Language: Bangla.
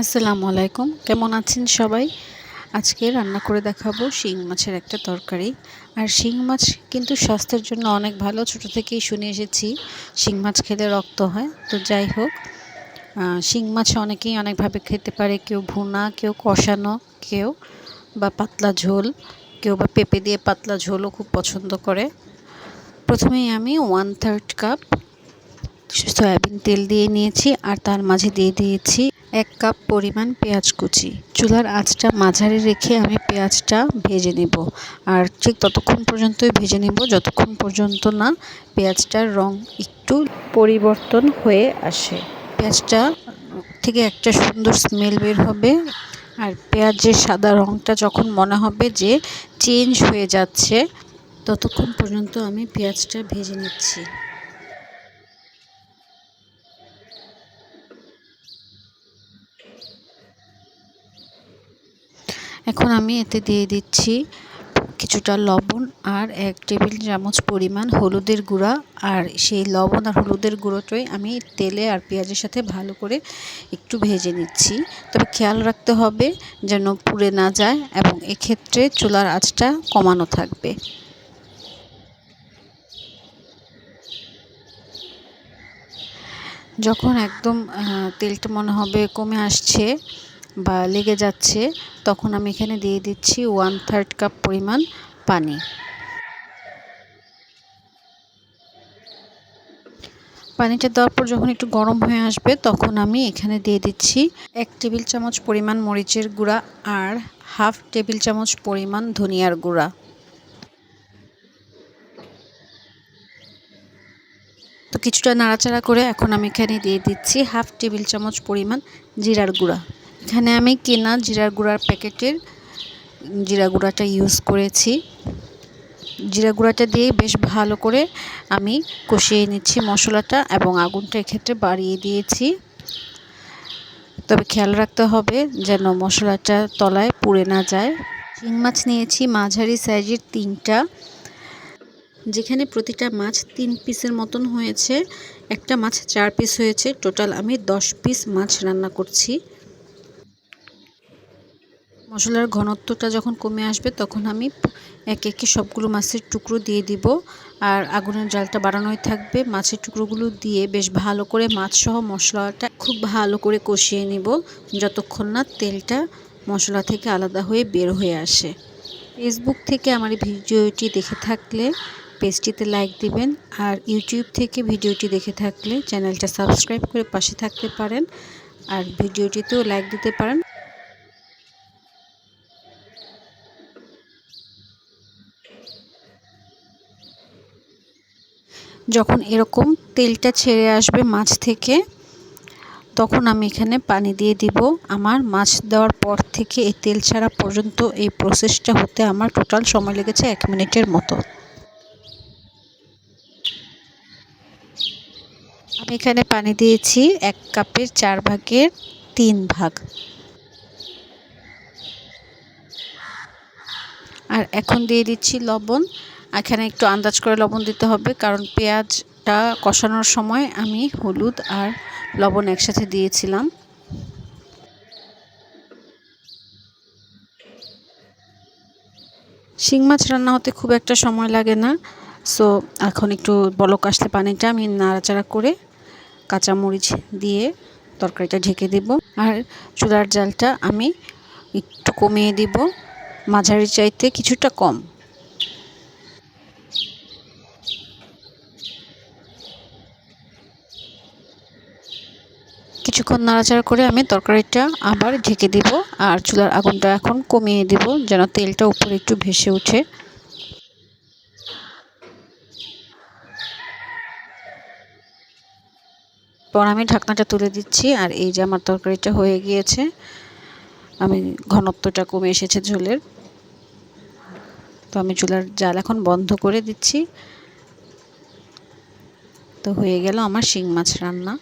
আসসালামু আলাইকুম। কেমন আছেন সবাই? আজকে রান্না করে দেখাবো শিং মাছের একটা তরকারি। আর শিং মাছ কিন্তু স্বাস্থ্যের জন্য অনেক ভালো। ছোট থেকেই শুনে এসেছি শিং মাছ খেলে রক্ত হয়। তো যাই হোক শিং মাছ অনেকেই অনেকভাবে খেতে পারে। কেউ ভুনা, কেউ কষানো, কেউ বা পাতলা ঝোল, কেউ বা পেঁপে দিয়ে পাতলা ঝোলও খুব পছন্দ করে। প্রথমেই আমি ওয়ান থার্ড কাপ সয়াবিন তেল দিয়ে নিয়েছি আর তার মাঝে দিয়ে দিয়েছি এক কাপ পরিমাণ পেঁয়াজ কুচি। চুলার আঁচটা মাঝারি রেখে আমি পেঁয়াজটা ভেজে নেব। আর ঠিক ততক্ষণ পর্যন্তই ভেজে নেব। যতক্ষণ পর্যন্ত না পেঁয়াজটার রং একটু পরিবর্তন হয়ে আসে। পেঁয়াজটা থেকে একটা সুন্দর স্মেল বের হবে। আর পেঁয়াজের সাদা রঙটা যখন মনে হবে যে চেঞ্জ হয়ে যাচ্ছে, ততক্ষণ পর্যন্ত আমি পেঁয়াজটা ভেজে নিচ্ছি। এখন আমি এতে দিয়ে দিচ্ছি কিছুটা লবণ আর এক টেবিল চামচ পরিমাণ হলুদের গুঁড়া। আর সেই লবণ আর হলুদের গুঁড়োটাই আমি তেলে আর পেঁয়াজের সাথে ভালো করে একটু ভেজে নিচ্ছি। তবে খেয়াল রাখতে হবে যেন পুড়ে না যায় এবং এক্ষেত্রে চুলার আঁচটা কমানো থাকবে। যখন একদম তেলটা মনে হবে কমে আসছে বা লেগে যাচ্ছে, তখন আমি এখানে দিয়ে দিচ্ছি ওয়ান থার্ড কাপ পরিমাণ পানি। পানিটা দেওয়ার পর যখন একটু গরম হয়ে আসবে, তখন আমি এখানে দিয়ে দিচ্ছি এক টেবিল চামচ পরিমাণ মরিচের গুঁড়া আর হাফ টেবিল চামচ পরিমাণ ধনিয়ার গুঁড়া। তো কিছুটা নাড়াচাড়া করে এখন আমি এখানে দিয়ে দিচ্ছি হাফ টেবিল চামচ পরিমাণ জিরার গুঁড়া। এখানে আমি কেনা জিরা গুঁড়ার প্যাকেটের জিরা গুঁড়াটা ইউজ করেছি। জিরা গুঁড়াটা দিয়ে বেশ ভালো করে আমি কষিয়ে নিচ্ছি মশলাটা এবং আগুনটা এক্ষেত্রে বাড়িয়ে দিয়েছি। তবে খেয়াল রাখতে হবে যেন মশলাটা তলায় পুড়ে না যায়। চিং মাছ নিয়েছি, মাঝারি সাইজের তিনটা। যেখানে প্রতিটা মাছ তিন পিসের মতন হয়েছে। একটা মাছ চার পিস হয়েছে। টোটাল আমি দশ পিস মাছ রান্না করছি। মশলার ঘনত্বটা যখন কমে আসবে, তখন আমি এক একে সবগুলো মাছের টুকরো দিয়ে দিব। আর আগুনের জালটা বাড়ানোই থাকবে। মাছের টুকরোগুলো দিয়ে বেশ ভালো করে মাছসহ মশলাটা খুব ভালো করে কষিয়ে নিব, যতক্ষণ না তেলটা মশলা থেকে আলাদা হয়ে বের হয়ে আসে। ফেসবুক থেকে আমার ভিডিওটি দেখে থাকলে পেজটিতে লাইক দিবেন আর ইউটিউব থেকে ভিডিওটি দেখে থাকলে চ্যানেলটা সাবস্ক্রাইব করে পাশে থাকতে পারেন। আর ভিডিওটিতেও লাইক দিতে পারেন। যখন এরকম তেলটা ছেড়ে আসবে মাছ থেকে, তখন আমি এখানে পানি দিয়ে দিব। আমার মাছ দেওয়ার পর থেকে এই তেল ছাড়া পর্যন্ত এই প্রসেসটা হতে আমার টোটাল সময় লেগেছে এক মিনিটের মতো। আমি এখানে পানি দিয়েছি এক কাপের চার ভাগের তিন ভাগ। আর এখন দিয়ে দিচ্ছি লবণ। এখানে একটু আন্দাজ করে লবণ দিতে হবে, কারণ পেঁয়াজটা কষানোর সময় আমি হলুদ আর লবণ একসাথে দিয়েছিলাম। শিং মাছ রান্না হতে খুব একটা সময় লাগে না, সো এখন একটু বলক আসলে পানিটা আমি নাড়াচাড়া করে কাঁচামরিচ দিয়ে তরকারিটা ঢেকে দেব। আর চুলার জালটা আমি একটু কমিয়ে দিব, মাঝারি চাইতে কিছুটা কম। কিছুক্ষণ নাড়াচাড়া করে আমি তরকারিটা আবার ঢেকে দিব আর চুলার আগুনটা এখন কমিয়ে দিব যেন তেলটা উপরে একটু ভেসে উঠে। পর আমি ঢাকনাটা তুলে দিচ্ছি আর এই যে আমার তরকারিটা হয়ে গিয়েছে, আমি ঘনত্বটা কমে এসেছে ঝোলের। তো আমি চুলার জাল এখন বন্ধ করে দিচ্ছি। তো হয়ে গেল আমার শিং মাছ রান্না।